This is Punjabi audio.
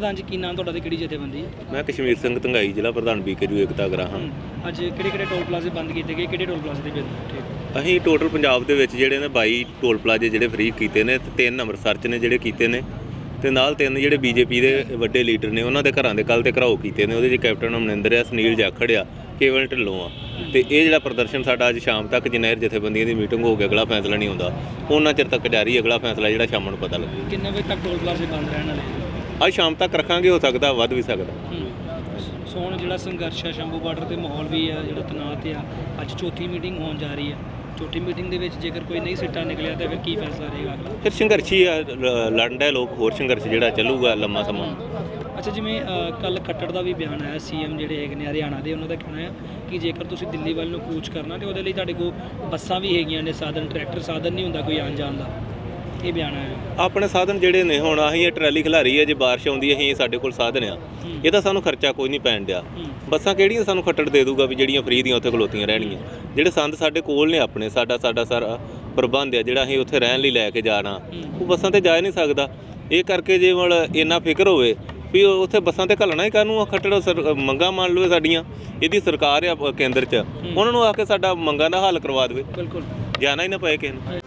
ਪ੍ਰਧਾਨ ਜੀ ਕੀ ਨਾਮ ਤੁਹਾਡਾ ਤੇ ਕਿਹੜੀ ਜਥੇਬੰਦੀ ਹੈ? ਮੈਂ ਕਸ਼ਮੀਰ ਸਿੰਘ ਧੰਗਾਈ ਜ਼ਿਲ੍ਹਾ ਪ੍ਰਧਾਨ ਬੀਕੇਯੂ ਏਕਤਾ ਗਰਾਹਾਂ। ਅੱਜ ਕਿਹੜੇ ਕਿਹੜੇ ਟੋਲ ਪਲਾਜ਼ੇ ਬੰਦ ਕੀਤੇ ਗਏ? ਕਿਹੜੇ ਟੋਲ ਪਲਾਜ਼ੇ ਦੇ ਬਿੰਦ ਠੀਕ। ਅਸੀਂ ਟੋਟਲ ਪੰਜਾਬ ਦੇ ਵਿੱਚ ਜਿਹੜੇ ਨੇ 22 ਟੋਲ ਪਲਾਜ਼ੇ ਜਿਹੜੇ ਫ੍ਰੀ ਕੀਤੇ ਨੇ ਤੇ ਤਿੰਨ ਅੰਮ੍ਰਿਤਸਰ ਚ ਨੇ ਜਿਹੜੇ ਕੀਤੇ ਨੇ ਤੇ ਨਾਲ ਤਿੰਨ ਜਿਹੜੇ ਬੀਜੇਪੀ ਦੇ ਵੱਡੇ ਲੀਡਰ ਨੇ ਉਹਨਾਂ ਦੇ ਘਰਾਂ ਦੇ ਕੱਲ ਤੇ ਘਰਾਓ ਕੀਤੇ ਨੇ ਉਹਦੇ ਚ ਕੈਪਟਨ ਅਮਰਿੰਦਰ ਆ ਸੁਨੀਲ ਜਾਖੜ ਆ ਕੇਵਲ ਢਿੱਲੋਂ ਆ। ਤੇ ਇਹ ਜਿਹੜਾ ਪ੍ਰਦਰਸ਼ਨ ਸਾਡਾ ਅੱਜ ਸ਼ਾਮ ਤੱਕ ਜਨੈਰ ਜਥੇਬੰਦੀਆਂ ਦੀ ਮੀਟਿੰਗ ਹੋ ਕੇ ਅਗਲਾ ਫੈਸਲਾ ਨਹੀਂ ਹੁੰਦਾ ਉਹਨਾਂ ਚਿਰ ਤੱਕ ਜਾਰੀ ਅਗਲਾ ਫੈਸਲਾ ਜਿਹੜਾ ਸ਼ਾਮ ਨੂੰ ਪਤਾ ਲੱਗੂ। ਕਿੰਨੇ ਵਜੇ ਤੱਕ ਟੋਲ ਪਲਾਜ਼ੇ ਬੰਦ ਰਹਿਣ ਵਾਲੇ? ਅੱਜ ਸ਼ਾਮ ਤੱਕ ਰੱਖਾਂਗੇ ਹੋ ਸਕਦਾ ਵੱਧ ਵੀ ਸਕਦਾ। ਹਮ, ਸੋ ਹੁਣ ਜਿਹੜਾ ਸੰਘਰਸ਼ ਆ ਸ਼ੰਭੂ ਬਾਰਡਰ ਤੇ ਮਾਹੌਲ ਵੀ ਆ ਜਿਹੜਾ ਤਣਾਅ ਤੇ ਆ ਅੱਜ ਚੌਥੀ ਮੀਟਿੰਗ ਹੋਣ ਜਾ ਰਹੀ ਹੈ ਚੌਥੀ ਮੀਟਿੰਗ ਦੇ ਵਿੱਚ ਜੇਕਰ ਕੋਈ ਨਹੀਂ ਸਿੱਟਾ ਨਿਕਲਿਆ ਤਾਂ ਫਿਰ ਕੀ ਫੈਸਲਾ ਰਹੇਗਾ ਅਗਲਾ? ਫਿਰ ਸੰਘਰਸ਼ੀ ਆ ਲ- ਲੜਨ ਦੇ ਲੋਕ ਹੋਰ ਸੰਘਰਸ਼ ਜਿਹੜਾ ਚੱਲੂਗਾ ਲੰਮਾ ਸਮਾਂ। ਅੱਛਾ ਜਿਵੇਂ ਕੱਲ ਖੱਟੜ ਦਾ ਵੀ ਬਿਆਨ ਆਇਆ ਸੀਐਮ ਜਿਹੜੇ ਹੈਗੇ ਨੇ ਹਰਿਆਣਾ ਦੇ ਉਹਨਾਂ ਦਾ ਕਹਿਣਾ ਹੈ ਕਿ ਜੇਕਰ ਤੁਸੀਂ ਦਿੱਲੀ ਵੱਲ ਨੂੰ ਕੂਚ ਕਰਨਾ ਤੇ ਉਹਦੇ ਲਈ ਤੁਹਾਡੇ ਕੋਲ ਬੱਸਾਂ ਵੀ ਹੈਗੀਆਂ ਨੇ ਸਾਧਨ ਟਰੈਕਟਰ ਸਾਧਨ ਨਹੀਂ ਹੁੰਦਾ ਕੋਈ ਆਉਣ ਜਾਣ ਦਾ। ਇਹ ਬਿਆਨ ਆਇਆ। ਆਪਣੇ ਸਾਧਨ ਜਿਹੜੇ ਨੇ ਹੁਣ ਅਸੀਂ ਇਹ ਟਰਾਲੀ ਖਿਲਾਰੀ ਹੈ ਜੇ ਬਾਰਿਸ਼ ਆਉਂਦੀ ਹੈ ਅਸੀਂ ਸਾਡੇ ਕੋਲ ਸਾਧਨ ਆ। ਇਹਦਾ ਸਾਨੂੰ ਖਰਚਾ ਕੋਈ ਨਹੀਂ ਪੈਣ ਡਿਆ। ਹੂੰ। ਬੱਸਾਂ ਕਿਹੜੀਆਂ ਸਾਨੂੰ ਖੱਟੜ ਦੇ ਦੂਗਾ ਵੀ ਜਿਹੜੀਆਂ ਫ੍ਰੀ ਦੀਆਂ ਉੱਥੇ ਖਲੋਤੀਆਂ ਰਹਿਣਗੀਆਂ? ਜਿਹੜੇ ਸੰਦ ਸਾਡੇ ਕੋਲ ਨੇ ਆਪਣੇ ਸਾਡਾ ਸਾਡਾ ਸਾਰਾ ਪ੍ਰਬੰਧ ਆ ਜਿਹੜਾ ਅਸੀਂ ਉੱਥੇ ਰਹਿਣ ਲਈ ਲੈ ਕੇ ਜਾਣਾ। ਉਹ ਬੱਸਾਂ ਤੇ ਜਾ ਹੀ ਨਹੀਂ ਸਕਦਾ। ਇਹ ਕਰਕੇ ਜੇ ਮਲ ਇੰਨਾ ਫਿਕਰ ਹੋਵੇ ਵੀ ਉੱਥੇ ਬੱਸਾਂ ਤੇ ਘੱਲਣਾ ਹੀ ਕਾਹਨੂੰ ਆ? ਖੱਟੜ ਮੰਗਾਂ ਮੰਨ ਲਵੇ ਸਾਡੀਆਂ। ਇਹਦੀ ਸਰਕਾਰ ਆ ਕੇਂਦਰ 'ਚ। ਉਹਨਾਂ ਨੂੰ ਆ ਕੇ ਸਾਡਾ ਮੰਗਾਂ ਦਾ ਹੱਲ ਕਰਵਾ ਦੇਵੇ। ਬਿਲਕੁਲ। ਜਾਣਾ ਹੀ ਨਾ ਪਏ ਕਿਸੇ ਨੂੰ।